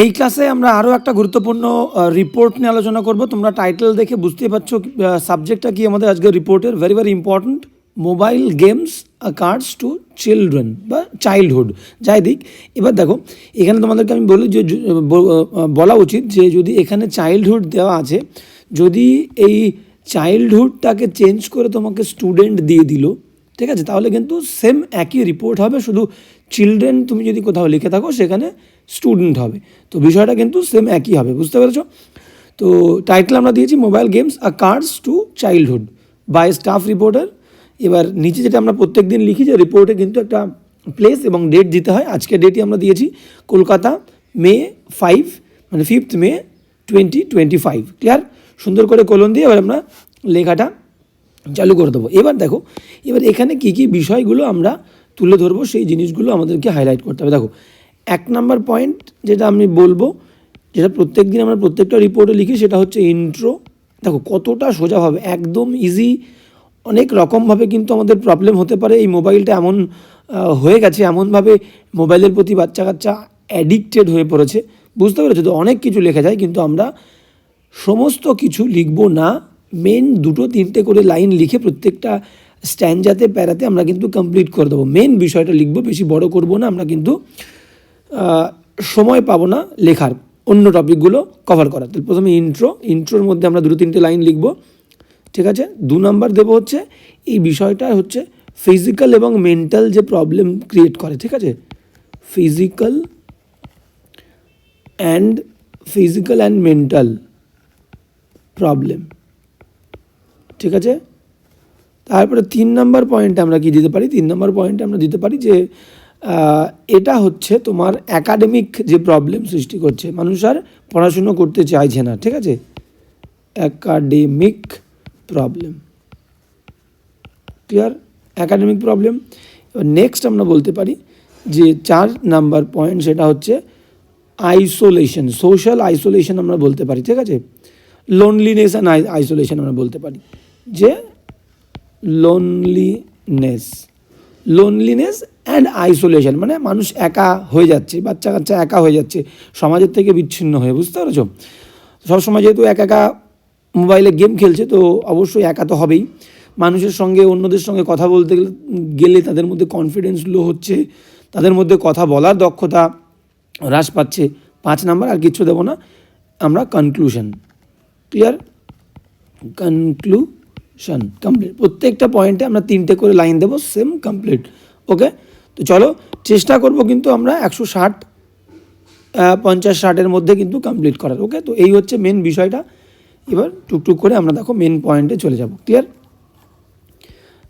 এই ক্লাসে আমরা আরও একটা গুরুত্বপূর্ণ রিপোর্ট নিয়ে আলোচনা করব। তোমরা টাইটেল দেখে বুঝতেই পারছ সাবজেক্টটা কি আমাদের আজকে রিপোর্টের very very important mobile games curse to children বা চাইল্ডহুড যাই দিক, এবার দেখো, এখানে তোমাদেরকে আমি বলি যে বলা উচিত যে, যদি এখানে চাইল্ডহুড দেওয়া আছে, যদি এই চাইল্ডহুডটাকে চেঞ্জ করে তোমাকে স্টুডেন্ট দিয়ে দিল, ঠিক আছে? তাহলে কিন্তু সেম একই রিপোর্ট হবে, শুধু চিলড্রেন তুমি যদি কোথাও লিখে থাকো, সেখানে স্টুডেন্ট হবে। তো বিষয়টা কিন্তু সেম একই হবে, বুঝতে পেরেছ? তো টাইটেল আমরা দিয়েছি mobile games a curse to childhood by staff reporter এবার নিচে যেটা আমরা প্রত্যেক দিন লিখি যে রিপোর্টে কিন্তু একটা প্লেস এবং ডেট দিতে হয়। আজকে ডেটই আমরা দিয়েছি কলকাতা মে ফাইভ মানে fifth May twenty twenty five clear সুন্দর করে কলন দিয়ে এবার আমরা লেখাটা চালু করে দেবো। এবার দেখো, এবার এখানে কী কী বিষয়গুলো আমরা তুলে ধরবো, সেই জিনিসগুলো আমাদেরকে হাইলাইট করতে হবে। দেখো, এক নাম্বার পয়েন্ট যেটা আমি বলব, যেটা প্রত্যেক দিন আমরা প্রত্যেকটা রিপোর্টে লিখি, সেটা হচ্ছে ইন্ট্রো দেখো, কতটা সোজাভাবে একদম ইজি অনেক রকমভাবে কিন্তু আমাদের প্রবলেম হতে পারে। এই মোবাইলটা এমন হয়ে গেছে, এমনভাবে মোবাইলের প্রতি বাচ্চা কাচ্চা অ্যাডিক্টেড হয়ে পড়েছে। বুঝতে পেরেছ তো? অনেক কিছু লেখা যায়, কিন্তু আমরা সমস্ত কিছু লিখব না। মেন দুটো তিনটে করে লাইন লিখে প্রত্যেকটা স্ট্যান্ডাতে প্যারাতে আমরা কিন্তু কমপ্লিট করে দেবো। মেন বিষয়টা লিখব, বেশি বড় করব না, আমরা কিন্তু সময় পাবো না লেখার। অন্য টপিকগুলো কভার করার। তাহলে প্রথমে ইন্ট্রো ইন্ট্রোর মধ্যে আমরা দুটো তিনটে লাইন লিখব। ঠিক আছে? দু নাম্বার দেবো হচ্ছে, এই বিষয়টা হচ্ছে ফিজিক্যাল এবং মেন্টাল যে প্রবলেম ক্রিয়েট করে। ঠিক আছে? Physical and physical and mental problem ঠিক আছে? তারপরে তিন নম্বর পয়েন্টে আমরা কি দিতে পারি? তিন নম্বর পয়েন্টে আমরা দিতে পারি যে এটা হচ্ছে তোমার একাডেমিক যে প্রবলেম সৃষ্টি করছে, মানুষ আর পড়াশুনো করতে চাইছে না, ঠিক আছে? Academic problem clear academic problem এবার নেক্সট আমরা বলতে পারি যে, চার নাম্বার পয়েন্ট সেটা হচ্ছে আইসোলেশন সোশ্যাল আইসোলেশন আমরা বলতে পারি, ঠিক আছে? লোনলিনেস অ্যান্ড আইসোলেশন আমরা বলতে পারি। যে লোনলিনেস লোনলিনেস অ্যান্ড আইসোলেশন মানে মানুষ একা হয়ে যাচ্ছে, বাচ্চা কাচ্চা একা হয়ে যাচ্ছে, সমাজের থেকে বিচ্ছিন্ন হয়ে, বুঝতে পেরেছ? সবসময় যেহেতু একা একা মোবাইলে গেম খেলছে, তো অবশ্যই একা তো হবেই। মানুষের সঙ্গে, অন্যদের সঙ্গে কথা বলতে গেলে- তাদের মধ্যে কনফিডেন্স লো হচ্ছে, তাদের মধ্যে কথা বলার দক্ষতা হ্রাস পাচ্ছে। পাঁচ নাম্বার, আর কিচ্ছু দেবো না, আমরা কনক্লুশন ক্লিয়ার কনক্লুশন কমপ্লিট প্রত্যেকটা পয়েন্টে আমরা তিনটে করে লাইন দেবো সেম কমপ্লিট ওকে তো চলো, চেষ্টা করব কিন্তু আমরা একশো ষাট পঞ্চাশ ষাটের মধ্যে কিন্তু কমপ্লিট করার ওকে তো এই হচ্ছে মেন বিষয়টা। এবার টুকটুক করে আমরা দেখো মেন পয়েন্টে চলে যাব ক্লিয়ার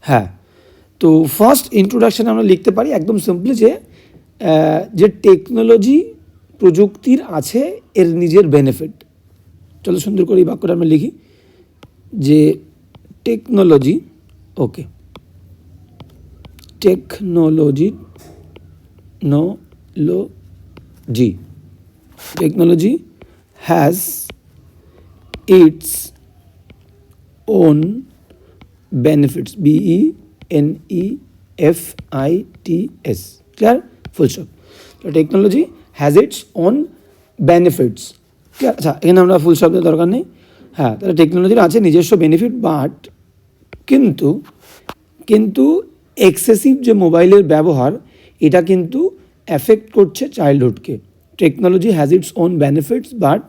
হ্যাঁ। তো ফার্স্ট ইন্ট্রোডাকশন আমরা লিখতে পারি একদম সিম্পলি যে যে টেকনোলজি প্রযুক্তির আছে, এর নিজের বেনিফিট চলো সুন্দর করে এই বাক্যটা আমরা লিখি। যে technology okay technology নোলজি technology has its own benefits, b e n e f i t s, clear? Full stop. তো technology has its own benefits clear আচ্ছা এখানে আমরা ফুল শব্দের দরকার নেই। হ্যাঁ তাহলে টেকনোলজির আছে নিজস্ব বেনিফিট বাট কিন্তু কিন্তু এক্সেসিভ যে মোবাইলের ব্যবহার, এটা কিন্তু এফেক্ট করছে চাইল্ডহুডকে technology has its own benefits but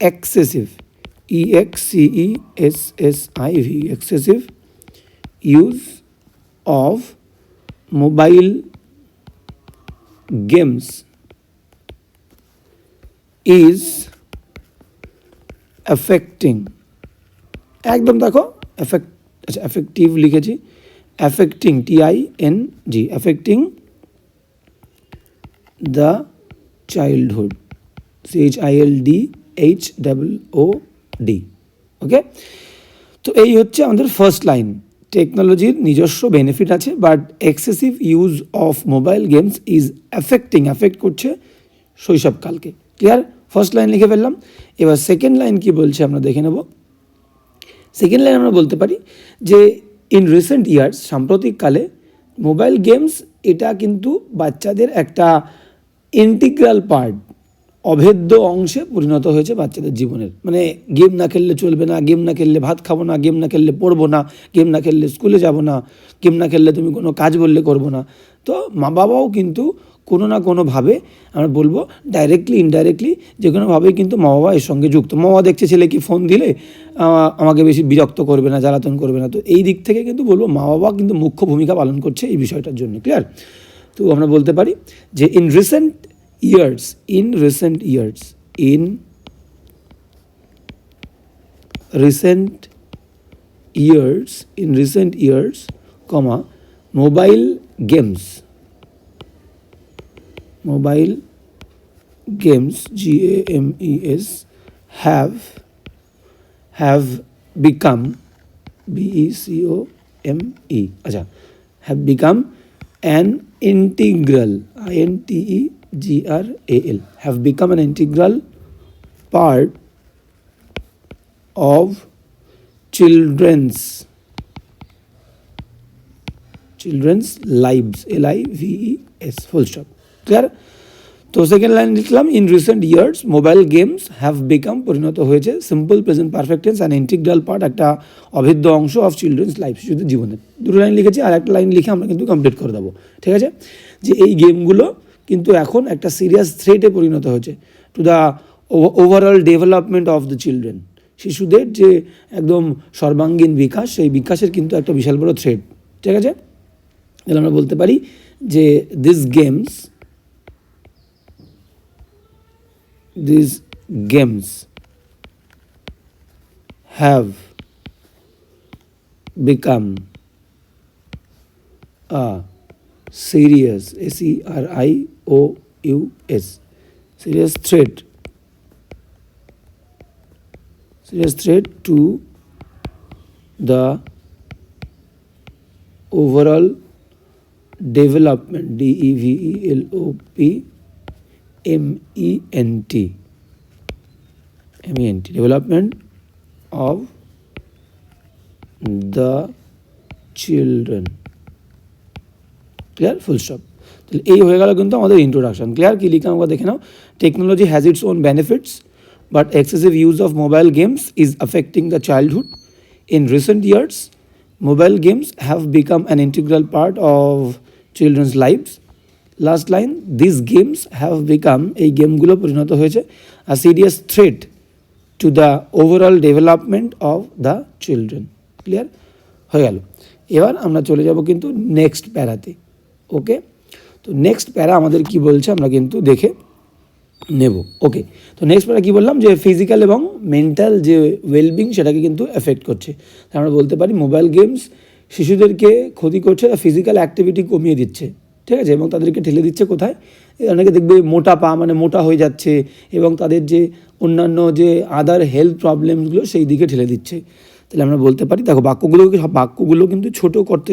excessive e x c e s s i v, excessive use of mobile games is affecting একদম দেখো এফেক্ট আচ্ছা এফেক্টিভ লিখেছি। Affecting T I N G affecting the childhood C H I L D H double O D okay তো এই হচ্ছে আমাদের first line টেকনোলজির নিজস্ব বেনিফিট আছে but excessive use of mobile games is affecting affect করছে শৈশবকালকে। ক্লিয়ার ফার্স্ট লাইন লিখে ফেললাম। এবার সেকেন্ড লাইন কি বলছে আমরা দেখে নেব। সেকেন্ড লাইন আমরা বলতে পারি যে ইন রিসেন্ট ইয়ার্স সাম্প্রতিককালে মোবাইল গেমস এটা কিন্তু বাচ্চাদের একটা ইন্টিগ্রাল পার্ট অভেদ্য অংশে পরিণত হয়েছে বাচ্চাদের জীবনের। মানে গেম না খেললে চলবে না গেম না খেললে ভাত খাব না গেম না খেললে পড়ব না গেম না খেললে স্কুলে যাব না গেম না খেললে তুমি কোনো কাজ বললে করব না। তো মা বাবাও কিন্তু কোনো না কোনোভাবে, আমরা বলব ডাইরেক্টলি ইনডাইরেক্টলি যে কোনোভাবেই কিন্তু মা বাবা এর সঙ্গে যুক্ত। মা বাবা দেখছে ছেলে কি ফোন দিলে আমাকে বেশি বিরক্ত করবে না, জ্বালাতন করবে না। তো এই দিক থেকে কিন্তু বলব মা বাবা কিন্তু মুখ্য ভূমিকা পালন করছে এই বিষয়টার জন্য ক্লিয়ার তো আমরা বলতে পারি যে in recent years in recent years in recent years in recent years comma mobile games. Mobile games g a m e s have have become b e c o m e acha have become an integral i n t e g r a l have become an integral part of children's lives, l i v e s, full stop. Clear? তো second line লিখলাম in recent years mobile games have become পরিণত হয়েছে simple present perfect tense and integral part একটা অভিন্ন অংশ of children's life শিশুদের জীবনে। দুটো লাইন লিখেছি, আর একটা লাইন লিখে আমরা কিন্তু কমপ্লিট করে দেবো। ঠিক আছে? যে এই গেমগুলো কিন্তু এখন একটা সিরিয়াস থ্রেটে পরিণত হয়েছে to the overall development of the children শিশুদের যে একদম সর্বাঙ্গীন বিকাশ, সেই বিকাশের কিন্তু একটা বিশাল বড় থ্রেট ঠিক আছে? তাহলে আমরা বলতে পারি যে this games this games have become a serious S E R I O U S serious threat serious threat to the overall development, D E V E L O P M E N T. M E N T, development of the children. Clear full stop তাহলে এই হয়ে গেল কিন্তু আমাদের introduction clear কি লিখে আমরা? দেখে নাও। Technology has its own benefits but excessive use of mobile games is affecting the childhood in recent years mobile games have become an integral part of children's lifes last line this games have become এই গেমগুলো পরিণত হয়েছে a serious threat to the overall development of the children clear হয়ে গেল। এবার আমরা চলে যাব কিন্তু নেক্সট প্যারাতে। ওকে তো নেক্সট প্যারা আমাদের কি বলছে আমরা কিন্তু দেখে নেব। ওকে তো নেক্সট প্যারা কী বললাম? যে ফিজিক্যাল এবং মেন্টাল যে ওয়েলবিং সেটাকে কিন্তু এফেক্ট করছে। আমরা বলতে পারি মোবাইল গেমস শিশুদেরকে ক্ষতি করছে ফিজিক্যাল অ্যাক্টিভিটি কমিয়ে দিচ্ছে, ঠিক আছে? এবং তাদেরকে ঠেলে দিচ্ছে কোথায়? অনেকে দেখবে মোটা পা মানে মোটা হয়ে যাচ্ছে, এবং তাদের যে অন্যান্য যে আদার হেলথ প্রবলেমসগুলো সেই দিকে ঠেলে দিচ্ছে। তাহলে আমরা বলতে পারি, দেখো, বাক্যগুলোকে সব, বাক্যগুলো কিন্তু ছোট করতে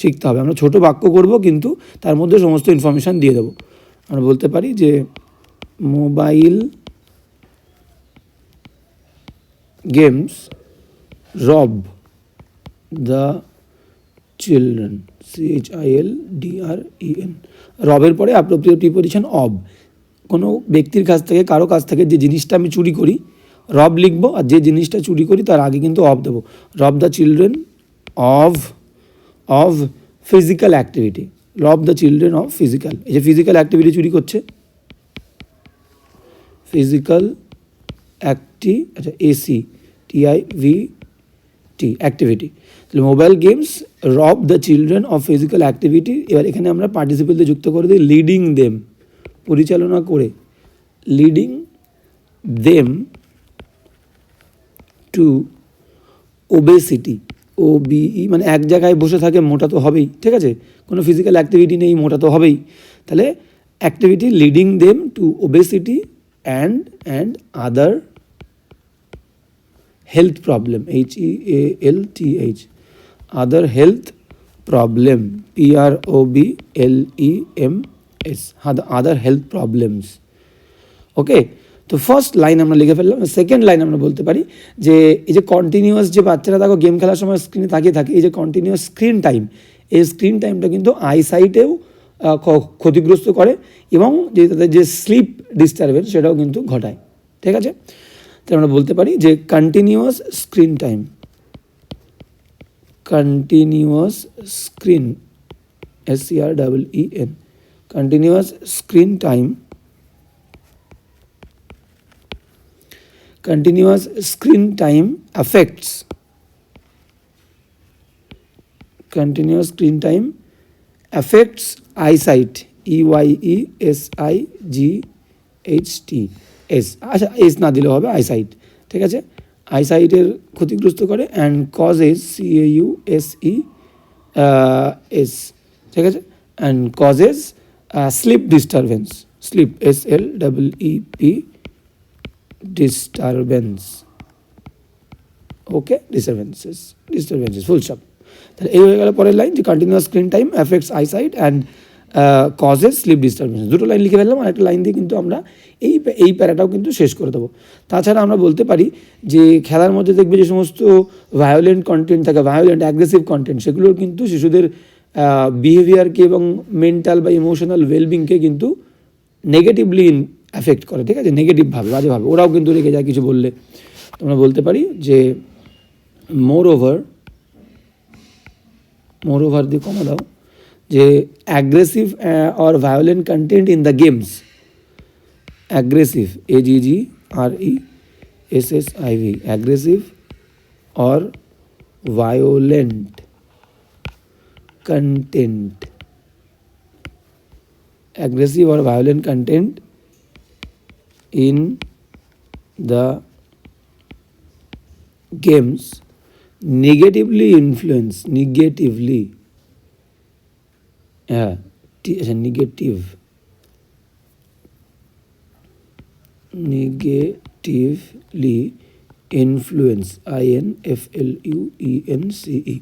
শিখতে হবে। আমরা ছোট বাক্য করব, কিন্তু তার মধ্যে সমস্ত ইনফরমেশান দিয়ে দেবো। আমরা বলতে পারি যে mobile games rob the children C H I L D R E N রবের পরে অ্যাপ্রোপ্রিয়েট প্রিপোজিশন অব কোনো ব্যক্তির কাছ থেকে, কারও কাছ থেকে যে জিনিসটা আমি চুরি করি, রব লিখব আর যে জিনিসটা চুরি করি তার আগে কিন্তু অফ দেবো। Rob the children of of physical activity. Rob the children of physical. এই যে ফিজিক্যাল অ্যাক্টিভিটি চুরি করছে। ফিজিক্যাল অ্যাক্টি আচ্ছা A C T I V T, activity. Mobile games rob the children of physical activity এবার এখানে আমরা পার্টিসিপেন্টদের যুক্ত করে দিই লিডিং দেম পরিচালনা করে leading them to obesity O B E মানে এক জায়গায় বসে থাকে, মোটা তো হবেই, ঠিক আছে? কোনো ফিজিক্যাল অ্যাক্টিভিটি নেই, মোটা তো হবেই। তাহলে activity leading them to obesity and and other health problem H E A L T H other health problem, P R O B L E M S other other health problems. Okay তো first line আমরা লিখে ফেললাম second line আমরা বলতে পারি যে, এই যে কন্টিনিউয়াস যে বাচ্চারা দেখো গেম খেলার সময় স্ক্রিনে তাকিয়ে থাকে, এই যে কন্টিনিউয়াস স্ক্রিন টাইম এই স্ক্রিন টাইমটা কিন্তু আইসাইটেও ক্ষতিগ্রস্ত করে এবং যে তাদের যে স্লিপ ডিস্টারবেন্স সেটাও কিন্তু ঘটায়। ঠিক আছে? তাহলে আমরা বলতে পারি যে continuous screen time continuous screen S C R double E N continuous screen time continuous screen time affects continuous screen time affects eyesight e y e s i g h t s আচ্ছা S না দিলেও হবে eyesight ঠিক আছে আইসাইটের ক্ষতিগ্রস্ত করে and causes C A U S E S ঠিক আছে? And causes sleep disturbance sleep S L double E P disturbance okay disturbances disturbances full stop তাহলে এই হয়ে গেল পরের লাইন যে continuous screen time effects eyesight and causes sleep disturbance দুটো line লিখে ফেললাম আর একটা লাইন দিয়ে কিন্তু আমরা এই এই প্যারাটাও কিন্তু শেষ করে দেবো। তাছাড়া আমরা বলতে পারি যে, খেলার মধ্যে দেখবে যে সমস্ত ভায়োলেন্ট কন্টেন্ট থাকে ভায়োলেন্ট অ্যাগ্রেসিভ কন্টেন্ট সেগুলোর কিন্তু শিশুদের বিহেভিয়ারকে এবং মেন্টাল বা ইমোশনাল ওয়েলবিংকে কিন্তু নেগেটিভলি অ্যাফেক্ট করে, ঠিক আছে? নেগেটিভভাবে বাজেভাবে ওরাও কিন্তু রেখে যায় কিছু বললে। তোমরা বলতে পারি যে মোর ওভার মোর ওভার দিয়ে কমা দাও। যে aggressive or violent content in the games aggressive A G G R E S S I V aggressive or violent content aggressive or violent content in the games negatively influence negatively yeah. T- আচ্ছা, negative. Negatively influence i n f l u e n c e.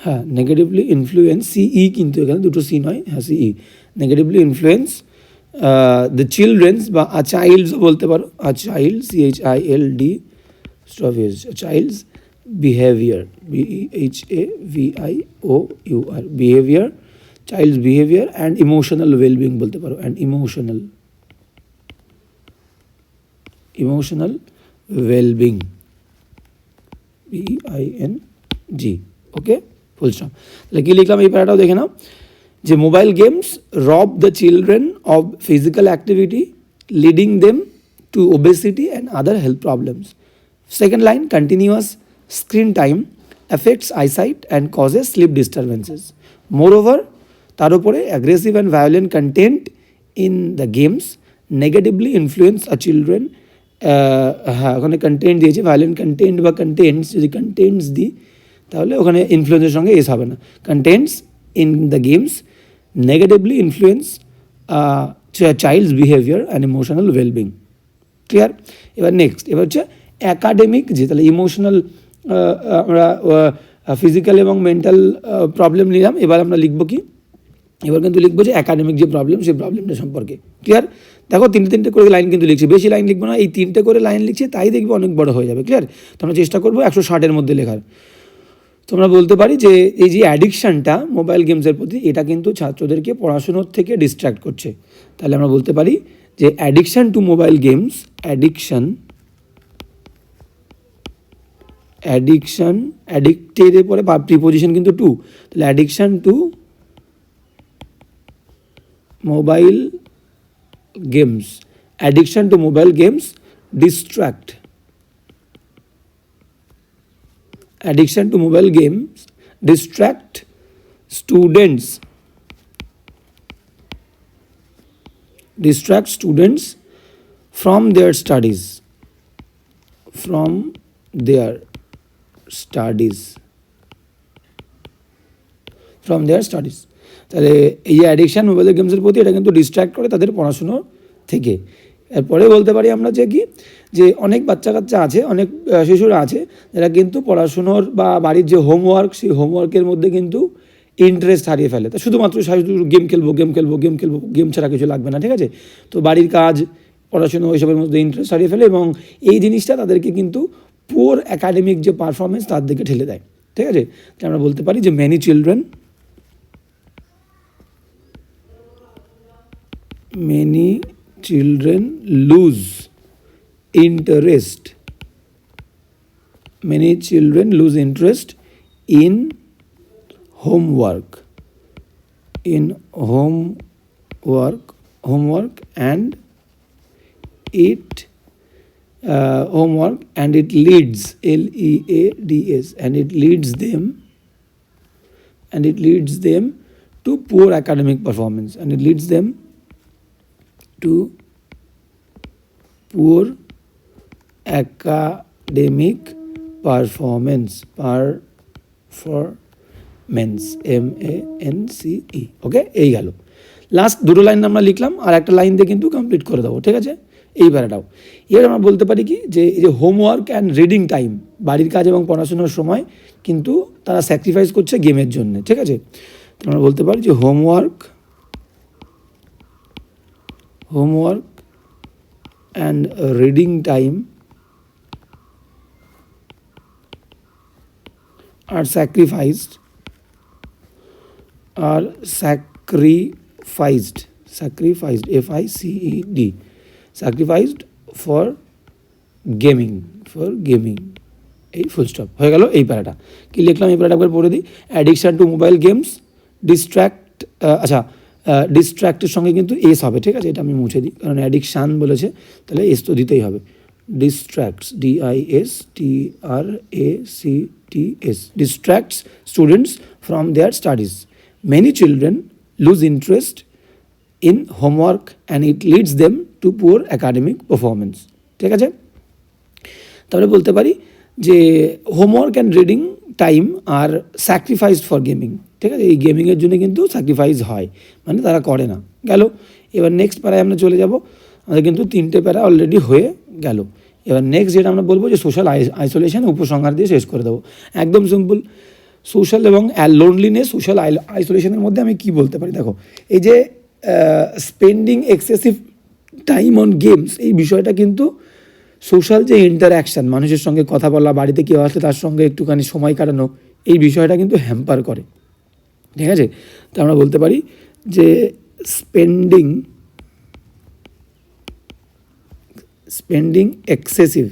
হ্যাঁ negatively influence C E কিন্তু এখানে দুটো C নয় হ্যাঁ সিই negatively influence the children's বা আ চাইল্ডসও বলতে পারো a child C H I L D stop use child's behaviour B E H A V I O U R behaviour child's behaviour and emotional wellbeing বলতে পারো and emotional emotional wellbeing B I N G okay full stop তাহলে কী লিখলাম এই প্যারাটাও দেখে নাও যে mobile games rob the children of physical activity leading them to obesity and other health problems second line continuous screen time affects eyesight and causes sleep disturbances moreover তার উপরে aggressive and violent content in the games negatively influence a children হ্যাঁ ওখানে content দিয়েছে violent content বা contents যদি contents দিই, তাহলে ওখানে ইনফ্লুয়েন্সের সঙ্গে এস হবে না। Contents in the games negatively influence child's behaviour and emotional wellbeing clear এবার নেক্সট এবার হচ্ছে অ্যাকাডেমিক যে তাহলে ইমোশনাল আমরা ফিজিক্যাল এবং মেন্টাল প্রবলেম নিলাম, এবার আমরা লিখব কি? এবার কিন্তু লিখব যে একাডেমিক যে প্রবলেম সেই প্রবলেমটা সম্পর্কে। ক্লিয়ার দেখো, তিনটে তিনটে করে লাইন কিন্তু লিখছি। বেশি লাইন লিখব না, এই তিনটে করে লাইন লিখছে, তাই দেখবে অনেক বড় হয়ে যাবে। ক্লিয়ার তো আমরা চেষ্টা করব একশো ষাটের মধ্যে লেখার। তোমরা বলতে পারি যে, এই যে অ্যাডিকশানটা মোবাইল গেমসের প্রতি, এটা কিন্তু ছাত্রদেরকে পড়াশুনোর থেকে ডিস্ট্র্যাক্ট করছে। তাহলে আমরা বলতে পারি যে addiction to mobile games addiction addiction অ্যাডিক্টের পরে প্রিপোজিশন কিন্তু টু তাহলে addiction to mobile games. Addiction to mobile games distract. Addiction to mobile games distract students. Distract students from their studies. From their studies. From their studies. তাহলে এই যে addiction mobile গেমসের প্রতি এটা কিন্তু ডিস্ট্র্যাক্ট করে তাদের পড়াশুনো থেকে। এরপরে বলতে পারি আমরা যে কি, যে অনেক বাচ্চা কাচ্চা আছে, অনেক শিশুরা আছে, যারা কিন্তু পড়াশুনোর বা বাড়ির যে হোমওয়ার্ক সেই হোমওয়ার্কের মধ্যে কিন্তু ইন্টারেস্ট হারিয়ে ফেলে। তা শুধুমাত্র শুধু গেম খেলব গেম খেলব গেম খেলব গেম ছাড়া কিছু লাগবে না, ঠিক আছে? তো বাড়ির কাজ, পড়াশুনো ওইসবের মধ্যে ইন্টারেস্ট হারিয়ে ফেলে এবং এই জিনিসটা তাদেরকে কিন্তু পুয়ার অ্যাকাডেমিক যে পারফরমেন্স তার দিকে ঠেলে দেয়, ঠিক আছে? আমরা বলতে পারি যে many children many children lose interest. Many children lose interest in homework. In homework homework and it uh, homework and it leads L E A D S and it leads them and it leads them to poor academic performance and it leads them to poor academic performance. Performance. M A N C E okay এই গেল। Last দুটো line আমরা লিখলাম, আর একটা line দিয়ে কিন্তু complete করে দেবো, ঠিক আছে? এই প্যারাটাও এবার আমরা বলতে পারি কি, যে এই যে হোমওয়ার্ক অ্যান্ড রিডিং টাইম বাড়ির কাজ এবং পড়াশোনার সময় কিন্তু তারা স্যাক্রিফাইস করছে গেমের জন্য, ঠিক আছে? আমরা বলতে পারি যে homework homework and reading time are sacrificed are sacrificed sacrificed f i c e d sacrificed for gaming for gaming এই ফুল স্টপ হয়ে গেল এই প্যারাটা কি লিখলাম এই প্যারাটা একবার পড়ে দিই addiction to mobile games distract আচ্ছা ডিস্ট্র্যাক্টের সঙ্গে কিন্তু এস হবে, ঠিক আছে? এটা আমি মুছে দিই, কারণ অ্যাডিকশান বলেছে, তাহলে এস তো দিতেই হবে। Distracts D I S T R A C T S distracts students from their studies many children lose interest in homework and it leads them to poor academic performance ঠিক আছে? তাহলে বলতে পারি যে homework and reading time are sacrificed for gaming ঠিক আছে? এই গেমিংয়ের জন্য কিন্তু স্যাক্রিফাইস হয়। মানে তারা করে না। গেল। এবার নেক্সট প্যারায় আমরা চলে যাব। আমাদের কিন্তু তিনটে প্যারা অলরেডি হয়ে গেল। এবার নেক্সট যেটা আমরা বলব যে সোশ্যাল আইসোলেশন উপসংহার দিয়ে শেষ করে দেবো। একদম সিম্পল সোশ্যাল এবং লোনলিনেস সোশ্যাল আইসোলেশনের মধ্যে আমি কি বলতে পারি? দেখো, এই যে spending excessive time on games এই বিষয়টা কিন্তু সোশ্যাল যে ইন্টারাকশান মানুষের সঙ্গে কথা বলা, বাড়িতে কেউ আসলে তার সঙ্গে একটুখানি সময় কাটানো, এই বিষয়টা কিন্তু হ্যাম্পার করে। ঠিক আছে? তো আমরা বলতে পারি যে spending spending excessive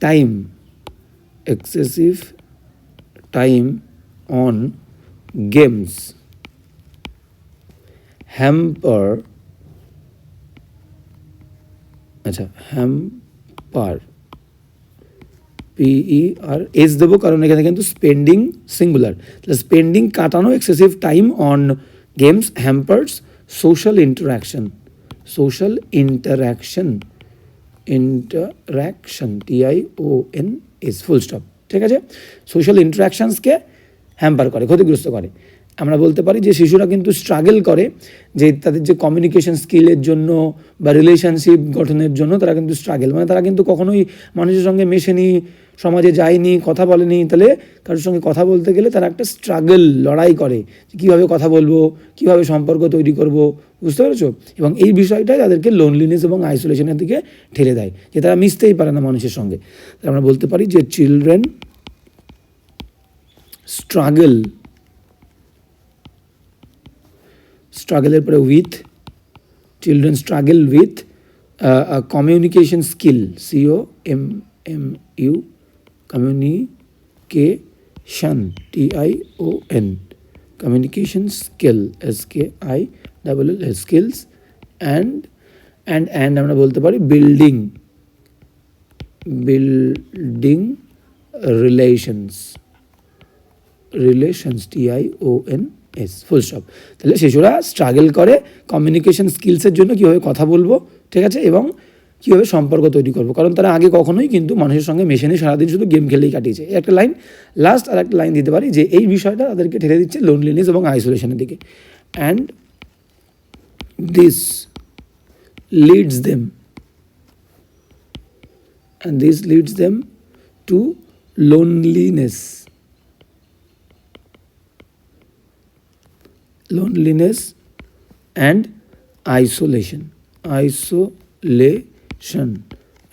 time excessive time on games hamper আচ্ছা hamper P E R S দেবো কারণ এখানে কিন্তু স্পেন্ডিং সিঙ্গুলার তাহলে স্পেন্ডিং কাটানো excessive time on games hampers social interaction social interaction interaction T I O N S full stop ঠিক আছে? Social ইন্টারাকশানসকে hamper করে, ক্ষতিগ্রস্ত করে। আমরা বলতে পারি যে শিশুরা কিন্তু স্ট্রাগল করে যে তাদের যে কমিউনিকেশন স্কিলের জন্য বা রিলেশনশিপ গঠনের জন্য তারা কিন্তু স্ট্রাগল মানে তারা কিন্তু কখনোই মানুষের সঙ্গে মেশেনি সমাজে যায়নি, কথা বলেনি, তাহলে কারোর সঙ্গে কথা বলতে গেলে তারা একটা স্ট্রাগল লড়াই করে যে কীভাবে কথা বলব, কীভাবে সম্পর্ক তৈরি করব, বুঝতে পেরেছ? এবং এই বিষয়টাই তাদেরকে লোনলিনেস এবং আইসোলেশনের দিকে ঠেলে দেয়, যে তারা মিশতেই পারে না মানুষের সঙ্গে। আমরা বলতে পারি যে চিলড্রেন স্ট্রাগল স্ট্রাগলের পরে with children struggle with communication skill C O M M U communication T I O S K I double L skills and and and আমরা বলতে পারি building building relations relations T I O N S full stop তাহলে শিশুরা struggle করে communication স্কিলসের জন্য কীভাবে কথা বলব, ঠিক আছে? এবং কীভাবে সম্পর্ক তৈরি করব? কারণ তারা আগে কখনোই কিন্তু মানুষের সঙ্গে মেশে সারাদিন শুধু গেম খেলেই কাটিয়েছে। একটা লাইন লাস্ট আর একটা লাইন দিতে পারি যে এই বিষয়টা তাদেরকে ঠেলে দিচ্ছে লোনলিনেস এবং আইসোলেশনের দিকে। And this leads them and this leads them to loneliness loneliness and isolation. Isolation.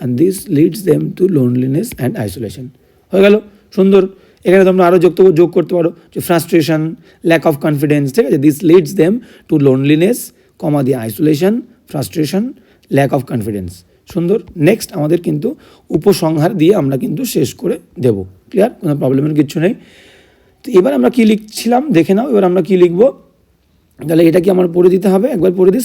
And this leads them to loneliness and isolation হয়ে গেল। সুন্দর। এখানে তোমরা আরও যোগ যোগ করতে পারো যে ফ্রাস্ট্রেশন ল্যাক অফ কনফিডেন্স ঠিক আছে? This leads them to loneliness comma দিয়ে isolation frustration lack of confidence সুন্দর। নেক্সট আমাদের কিন্তু উপসংহার দিয়ে আমরা কিন্তু শেষ করে দেব। ক্লিয়ার কোনো প্রবলেমের কিছু নেই। তো এবার আমরা কী লিখছিলাম? দেখে নাও। এবার আমরা কী লিখব? তাহলে এটা কি আমার পড়ে দিতে হবে? একবার পড়ে দিই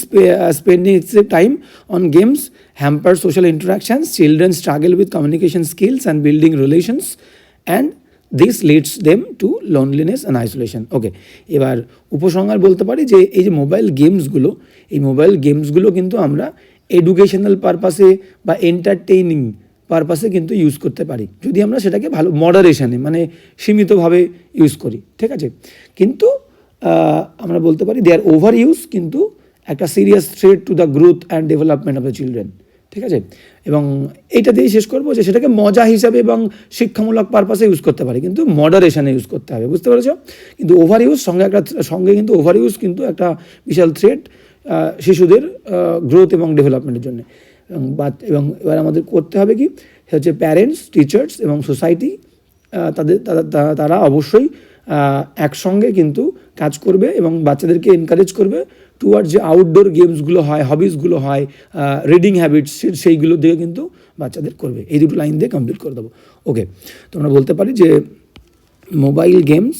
spending excessive time on games hamper social interactions children struggle with communication skills and building relations and this leads them to loneliness and isolation okay এবার উপসংহার বলতে পারি যে এই যে মোবাইল গেমসগুলো এই মোবাইল গেমসগুলো কিন্তু আমরা এডুকেশনাল পারপাসে বা এন্টারটেইনিং পারপাসে কিন্তু ইউজ করতে পারি। যদি আমরা সেটাকে ভালো মডারেশনে মানে সীমিতভাবে ইউজ করি, ঠিক আছে? কিন্তু আমরা বলতে পারি দেয়ার ওভার ইউজ কিন্তু একটা serious threat to the growth and development of the children ঠিক আছে? এবং এইটা দিয়েই শেষ করব যে সেটাকে মজা হিসাবে এবং শিক্ষামূলক পারপাসে ইউজ করতে পারি, কিন্তু মডারেশনে ইউজ করতে হবে, বুঝতে পেরেছ? কিন্তু ওভার ইউজ সঙ্গে একটা সঙ্গে কিন্তু ওভার ইউজ কিন্তু একটা বিশাল থ্রেড শিশুদের গ্রোথ এবং ডেভেলপমেন্টের জন্য। এবং এবং এবার আমাদের করতে হবে কি? হচ্ছে প্যারেন্টস টিচার্স এবং সোসাইটি তাদের তারা- অবশ্যই একসঙ্গে কিন্তু কাজ করবে এবং বাচ্চাদেরকে এনকারেজ করবে টুয়ার্ড যে আউটডোর গেমসগুলো হয় হবিসগুলো হয় রিডিং হ্যাবিটস সেইগুলো দিয়ে কিন্তু বাচ্চাদের করবে। এই দুটো লাইন দিয়ে কমপ্লিট করে দেবো। ওকে তোমরা বলতে পারি যে mobile games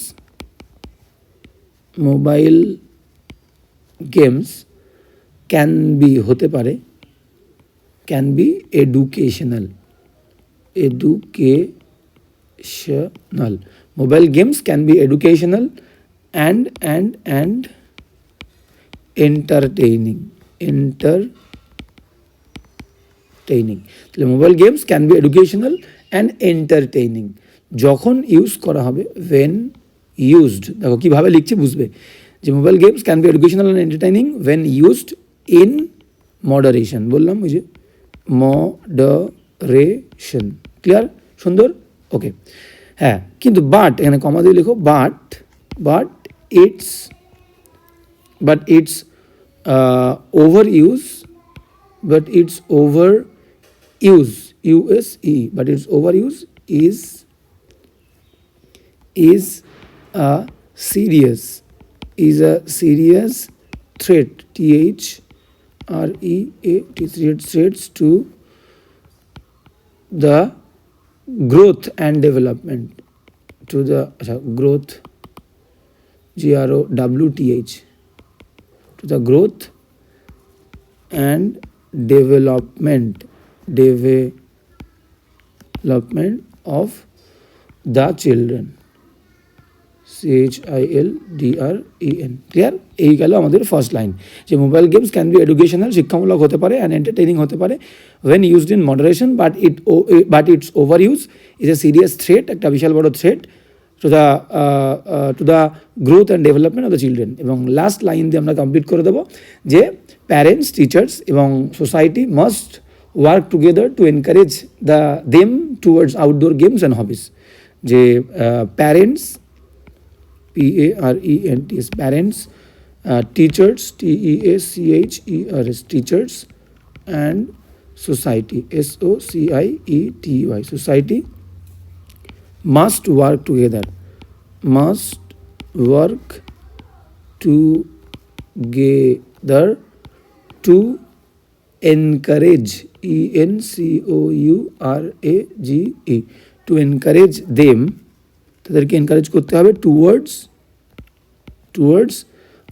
mobile games can be হতে পারে can be educational educational mobile games can be educational and and and entertaining. Entertaining. তাহলে mobile games can be educational and entertaining যখন ইউজ করা হবে ওয়েন ইউজড দেখো কীভাবে লিখছে বুঝবে? যে mobile games can be educational and entertaining when used in moderation বললাম ওই যে মডারেশন ক্লিয়ার সুন্দর? ওকে হ্যাঁ কিন্তু বাট এখানে কমা দিয়ে লিখো but but it's but it's uh, overuse but it's overuse use but its overuse is is a serious is a serious threat t h r e a t threat threats to the growth and development to the growth G R O W T H to the growth and development development of the children. C H I L D R E N clear এই গেল আমাদের first line যে mobile games can be educational শিক্ষামূলক হতে পারে and entertaining হতে পারে when used in moderation but it O but it's over use is a serious threat একটা বিশাল বড় threat to the to the growth and development of the children এবং last line দিয়ে আমরা কমপ্লিট করে দেবো যে প্যারেন্টস টিচার্স এবং society must work together to encourage the them towards outdoor games and hobbies যে parents P A R E N T S parents, uh, teachers T E A C H E R S teachers, and society S O C I E T Y society must work together. Must work together to encourage E N C O U R A G E to encourage them তাদেরকে encourage করতে হবে towards towards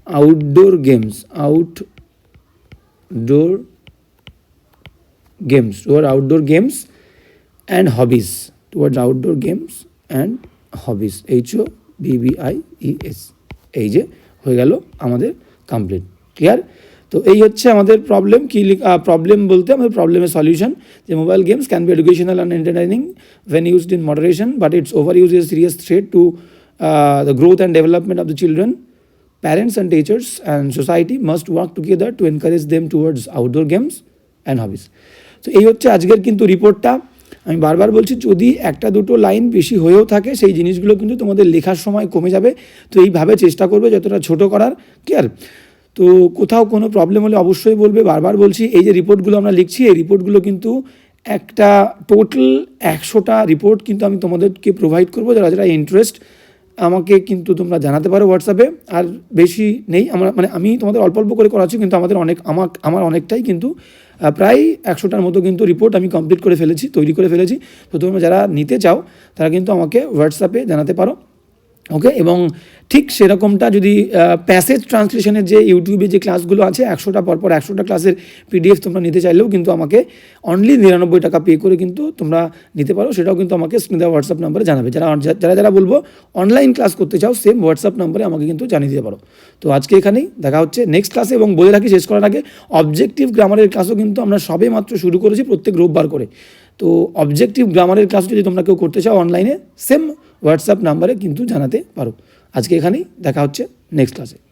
outdoor games outdoor games toward outdoor games and hobbies towards outdoor games and hobbies H O B B I E S এই যে হয়ে গেল আমাদের complete clear তো এই হচ্ছে আমাদের প্রবলেম কী প্রবলেম বলতে আমাদের প্রবলেমের সলিউশন যে mobile games can be educational and when used in moderation, but its overuse is a serious threat to uh, the growth and development of the children. Parents and teachers and society must work together to encourage them towards outdoor games and hobbies. তো এই হচ্ছে আজকের কিন্তু রিপোর্টটা। আমি বারবার বলছি, যদি একটা দুটো লাইন বেশি হয়েও থাকে, সেই জিনিসগুলো কিন্তু তোমাদের লেখার সময় কমে যাবে। তো এইভাবে চেষ্টা করবে যতটা ছোট করার ক্লিয়ার তো কোথাও কোনো প্রবলেম হলে অবশ্যই বলবে। বারবার বলছি, এই যে রিপোর্টগুলো আমরা লিখছি, এই রিপোর্টগুলো কিন্তু একটা টোটাল একশোটা রিপোর্ট কিন্তু আমি তোমাদেরকে প্রোভাইড করব যারা যারা ইন্টারেস্ট আমাকে কিন্তু তোমরা জানাতে পারো হোয়াটসঅ্যাপে আর বেশি নেই। আমার মানে আমি তোমাদের অল্প অল্প করে করাচ্ছি, কিন্তু আমাদের অনেক আমার আমার অনেকটাই কিন্তু প্রায় একশোটার মতো কিন্তু রিপোর্ট আমি কমপ্লিট করে ফেলেছি, তৈরি করে ফেলেছি। তো তোমরা যারা নিতে চাও, তারা কিন্তু আমাকে হোয়াটসঅ্যাপে জানাতে পারো। ওকে এবং ঠিক সেরকমটা যদি প্যাসেজ ট্রান্সলেশনের যে ইউটিউবে যে ক্লাসগুলো আছে, একশোটা পরপর একশোটা ক্লাসের পিডিএফ তোমরা নিতে চাইলেও কিন্তু আমাকে অনলি নিরানব্বই টাকা পে করে কিন্তু তোমরা নিতে পারো। সেটাও কিন্তু আমাকে দেওয়া হোয়াটসঅ্যাপ নাম্বারে জানাবে। যারা যারা যারা বলব অনলাইন ক্লাস করতে চাও সেম হোয়াটসঅ্যাপ নাম্বারে আমাকে কিন্তু জানিয়ে দিতে পারো। তো আজকে এখানেই দেখা হচ্ছে নেক্সট ক্লাসে এবং বলে রাখি শেষ করার আগে অবজেক্টিভ গ্রামারের ক্লাসও কিন্তু আমরা সবে মাত্র শুরু করেছি প্রত্যেক রোববার করে। তো অবজেক্টিভ গ্রামারের কাজ যদি তোমরা কেউ করতে চাও অনলাইনে সেম হোয়াটসঅ্যাপ নাম্বারে কিন্তু জানাতে পারো। আজকে এখানেই, দেখা হচ্ছে নেক্সট ক্লাসে